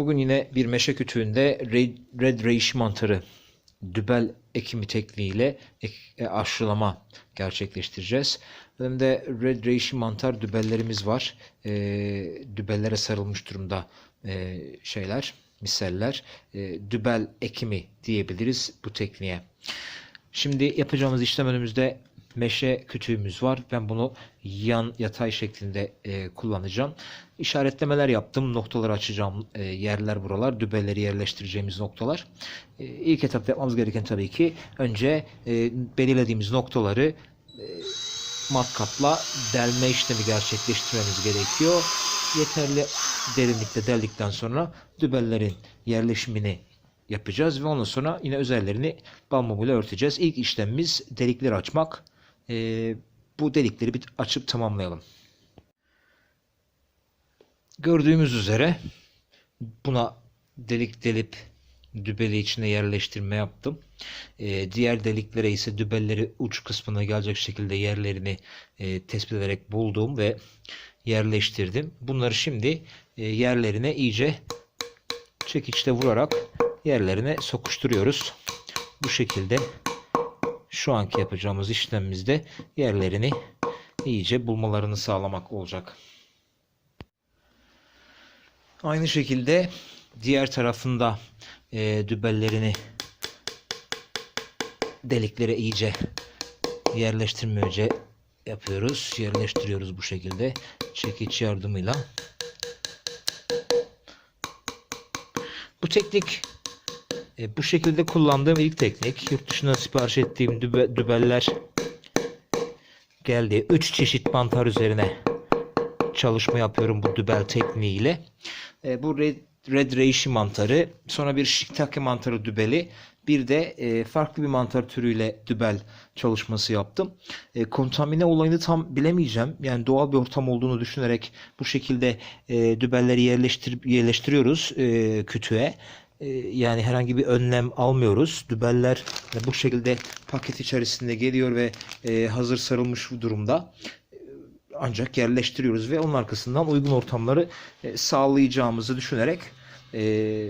Bugün yine bir meşe kütüğünde Red, Reishi mantarı dübel ekimi tekniğiyle ek, e, aşılama gerçekleştireceğiz. Önümde Red Reishi mantar dübellerimiz var. E, dübellere sarılmış durumda e, şeyler, miseller. E, dübel ekimi diyebiliriz bu tekniğe. Şimdi yapacağımız işlem önümüzde meşe kütüğümüz var. Ben bunu yan yatay şeklinde e, kullanacağım. İşaretlemeler yaptım. Noktaları açacağım e, yerler buralar. Dübeleri yerleştireceğimiz noktalar. E, ilk etapta yapmamız gereken tabii ki önce e, belirlediğimiz noktaları e, matkapla delme işlemi gerçekleştirmemiz gerekiyor. Yeterli derinlikte deldikten sonra dübellerin yerleşimini yapacağız ve ondan sonra yine üzerlerini bal mumuyla örteceğiz. İlk işlemimiz delikleri açmak. Ee, bu delikleri bir açıp tamamlayalım. Gördüğümüz üzere buna delik delip dübeli içine yerleştirme yaptım. Ee, diğer deliklere ise dübelleri uç kısmına gelecek şekilde yerlerini e, tespit ederek buldum ve yerleştirdim. Bunları şimdi e, yerlerine iyice çekiçle vurarak yerlerine sokuşturuyoruz. Bu şekilde şu anki yapacağımız işlemimizde yerlerini iyice bulmalarını sağlamak olacak. Aynı şekilde diğer tarafında e, dübellerini deliklere iyice yerleştirmece yapıyoruz. Yerleştiriyoruz bu şekilde çekiç yardımıyla. Bu teknik e, bu şekilde kullandığım ilk teknik. Yurt dışına sipariş ettiğim dübe, dübeller geldi. 3 çeşit mantar üzerine çalışma yapıyorum bu dübel tekniğiyle. E, bu red, red reishi mantarı, sonra bir shiitake mantarı dübeli, bir de e, farklı bir mantar türüyle dübel çalışması yaptım. E, kontamine olayını tam bilemeyeceğim. Yani doğal bir ortam olduğunu düşünerek bu şekilde e, dübelleri yerleştir yerleştiriyoruz e, kütüğe. E, yani herhangi bir önlem almıyoruz. Dübeller bu şekilde paket içerisinde geliyor ve e, hazır sarılmış durumda ancak yerleştiriyoruz ve onun arkasından uygun ortamları e, sağlayacağımızı düşünerek e,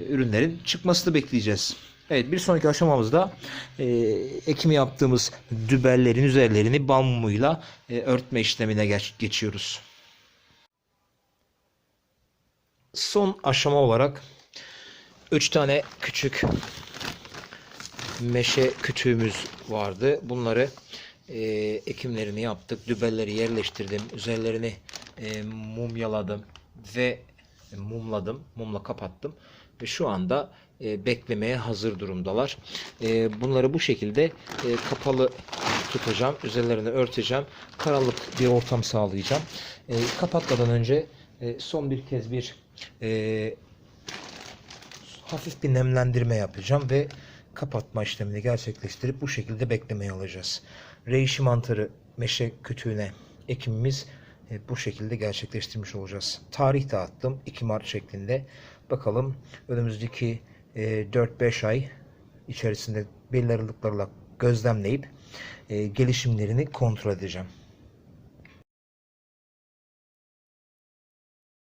ürünlerin çıkmasını bekleyeceğiz. Evet bir sonraki aşamamızda e, ekimi yaptığımız dübellerin üzerlerini bal mumuyla e, örtme işlemine geç, geçiyoruz. Son aşama olarak 3 tane küçük meşe kütüğümüz vardı. Bunları e, ekimlerini yaptık. Dübelleri yerleştirdim. Üzerlerini e, mumyaladım ve mumladım. Mumla kapattım. Ve şu anda e, beklemeye hazır durumdalar. E, bunları bu şekilde e, kapalı tutacağım. Üzerlerini örteceğim. Karanlık bir ortam sağlayacağım. E, kapatmadan önce e, son bir kez bir e, hafif bir nemlendirme yapacağım ve kapatma işlemini gerçekleştirip bu şekilde beklemeye alacağız. Reishi mantarı meşe kütüğüne ekimimiz e, bu şekilde gerçekleştirmiş olacağız. Tarih dağıttım 2 Mart şeklinde. Bakalım önümüzdeki e, 4-5 ay içerisinde belli aralıklarla gözlemleyip e, gelişimlerini kontrol edeceğim.